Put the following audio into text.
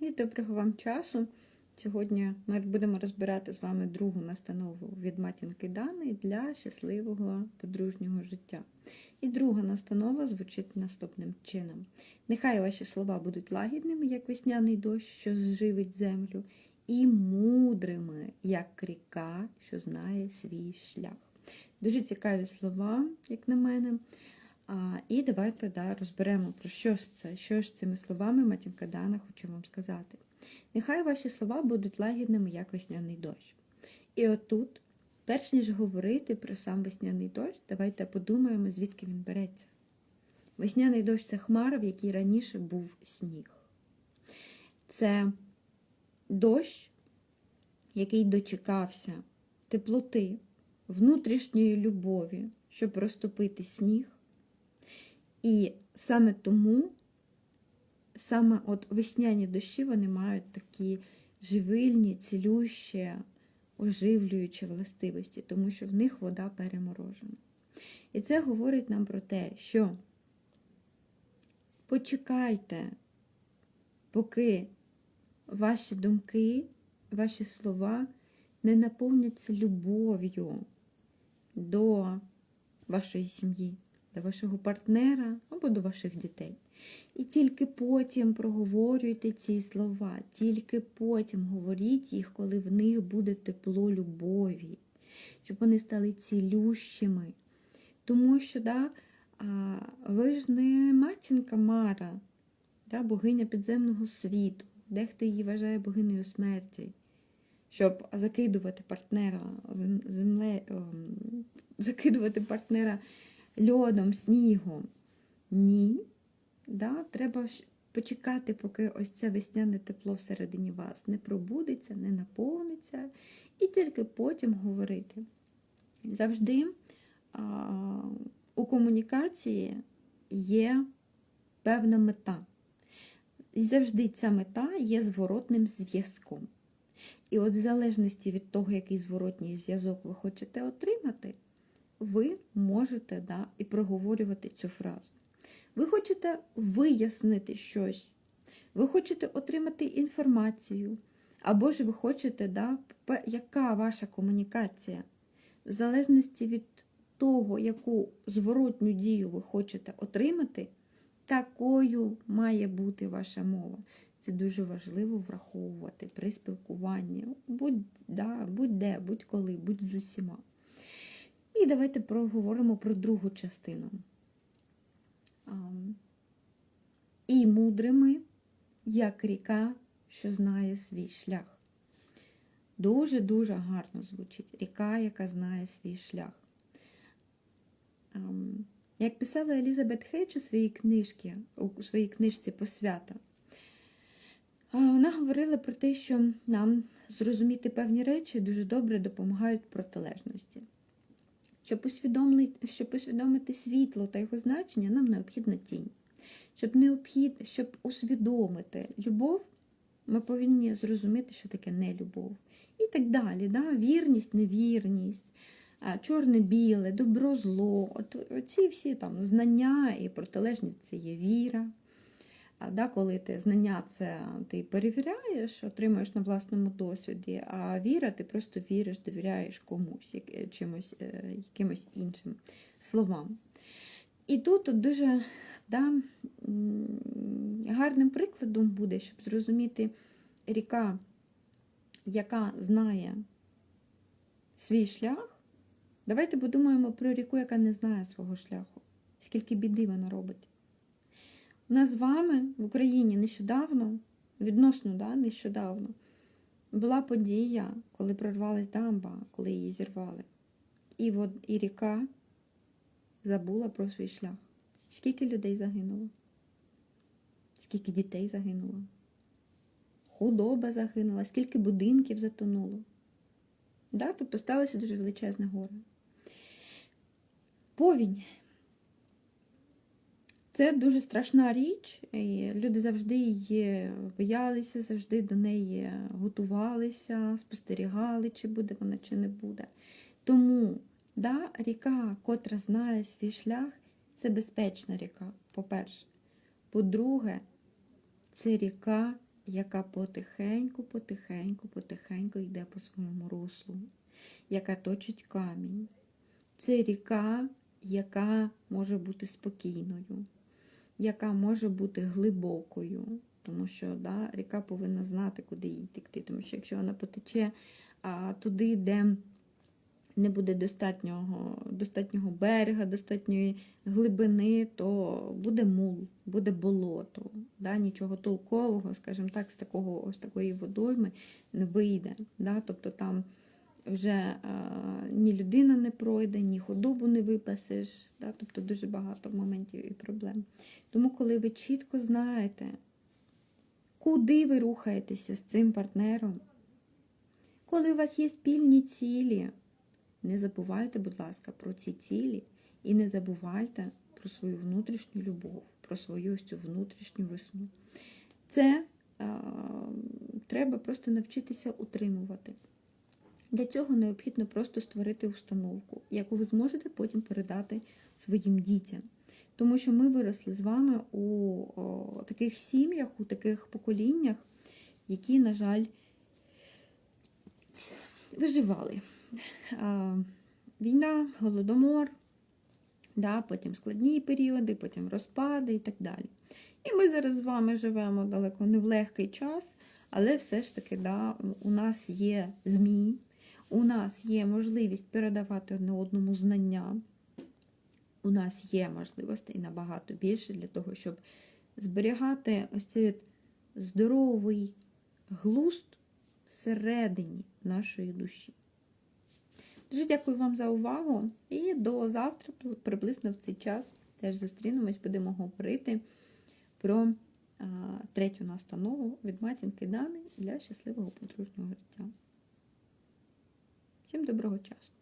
І доброго вам часу. Сьогодні ми будемо розбирати з вами другу настанову від матінки Дани для щасливого подружнього життя. І друга настанова звучить наступним чином: нехай ваші слова будуть лагідними, як весняний дощ, що зживить землю, і мудрими, як ріка, що знає свій шлях. Дуже цікаві слова, як на мене. А, І давайте да, розберемо, про що ж це, що ж цими словами матінка Дана хоче вам сказати. Нехай ваші слова будуть лагідними, як весняний дощ. І отут, перш ніж говорити про сам весняний дощ, давайте подумаємо, звідки він береться. Весняний дощ це хмара, в якій раніше був сніг. Це дощ, який дочекався теплоти, внутрішньої любові, щоб розтопити сніг. І саме тому, саме от весняні дощі, вони мають такі живильні, цілющі, оживлюючі властивості, тому що в них вода переморожена. І це говорить нам про те, що почекайте, поки ваші думки, ваші слова не наповняться любов'ю до вашої сім'ї до вашого партнера або до ваших дітей. І тільки потім проговорюйте ці слова, тільки потім говоріть їх, коли в них буде тепло любові, щоб вони стали цілющими. Тому що да, ви ж не матінка Мара, да, богиня підземного світу, дехто її вважає богинею смерті, щоб закидувати партнера земле, ем, закидувати партнера льодом, снігом. Ні. Да? Треба почекати, поки ось це весняне тепло всередині вас не пробудеться, не наповниться, і тільки потім говорити. Завжди а, у комунікації є певна мета. І завжди ця мета є зворотним зв'язком. І от в залежності від того, який зворотній зв'язок ви хочете отримати, ви можете да, і проговорювати цю фразу. Ви хочете вияснити щось, ви хочете отримати інформацію, або ж ви хочете, да, яка ваша комунікація, в залежності від того, яку зворотню дію ви хочете отримати, такою має бути ваша мова. Це дуже важливо враховувати при спілкуванні, будь-де, будь будь-коли, будь з усіма. І давайте проговоримо про другу частину. І мудрими, як ріка, що знає свій шлях. Дуже-дуже гарно звучить ріка, яка знає свій шлях. Як писала Елізабет Хейдж у своїй книжці, у своїй книжці посвята, вона говорила про те, що нам зрозуміти певні речі дуже добре допомагають протилежності. Щоб усвідомити, щоб усвідомити світло та його значення, нам необхідна тінь. Щоб необхід, щоб усвідомити любов, ми повинні зрозуміти, що таке нелюбов. І так далі. Да? Вірність, невірність, чорне-біле, добро, зло. От, Оці всі там знання і протилежність це є віра. А да, коли ти знання це ти перевіряєш, отримуєш на власному досвіді, а віра, ти просто віриш, довіряєш комусь, як, чимось, е, якимось іншим словам. І тут дуже да, гарним прикладом буде, щоб зрозуміти ріка, яка знає свій шлях. Давайте подумаємо про ріку, яка не знає свого шляху, скільки біди вона робить. Нас з вами в Україні нещодавно, відносно да, нещодавно, була подія, коли прорвалась дамба, коли її зірвали. І, вод, і ріка забула про свій шлях. Скільки людей загинуло? Скільки дітей загинуло? Худоба загинула, скільки будинків затонуло. Да? Тобто сталося дуже величезне горе. Повінь. Це дуже страшна річ, і люди завжди її боялися, завжди до неї готувалися, спостерігали, чи буде вона, чи не буде. Тому да, ріка, котра знає свій шлях, це безпечна ріка, по-перше. По-друге, це ріка, яка потихеньку, потихеньку, потихеньку йде по своєму руслу, яка точить камінь. Це ріка, яка може бути спокійною, яка може бути глибокою. Тому що да, ріка повинна знати, куди їй текти. Тому що якщо вона потече а, туди, де не буде достатнього, достатнього берега, достатньої глибини, то буде мул, буде болото. Да? Нічого толкового, скажімо так, з такого, ось такої водойми не вийде. Да? Тобто там вже а, ні людина не пройде, ні худобу не випасеш. Да? Тобто дуже багато моментів і проблем. Тому, коли ви чітко знаєте, куди ви рухаєтеся з цим партнером, коли у вас є спільні цілі, не забувайте, будь ласка, про ці цілі і не забувайте про свою внутрішню любов, про свою ось цю внутрішню весну. Це а, треба просто навчитися утримувати. Для цього необхідно просто створити установку, яку ви зможете потім передати своїм дітям. Тому що ми виросли з вами у о, таких сім'ях, у таких поколіннях, які, на жаль, виживали. А, Війна, голодомор, да, потім складні періоди, потім розпади і так далі. І ми зараз з вами живемо далеко не в легкий час, але все ж таки да, у нас є ЗМІ, у нас є можливість передавати одне одному знання. У нас є можливостей набагато більше для того, щоб зберігати ось цей здоровий глузд всередині нашої душі. Дуже дякую вам за увагу і до завтра, приблизно в цей час, теж зустрінемось, будемо говорити про третю настанову від матінки Дани для щасливого подружнього життя. Всім доброго часу!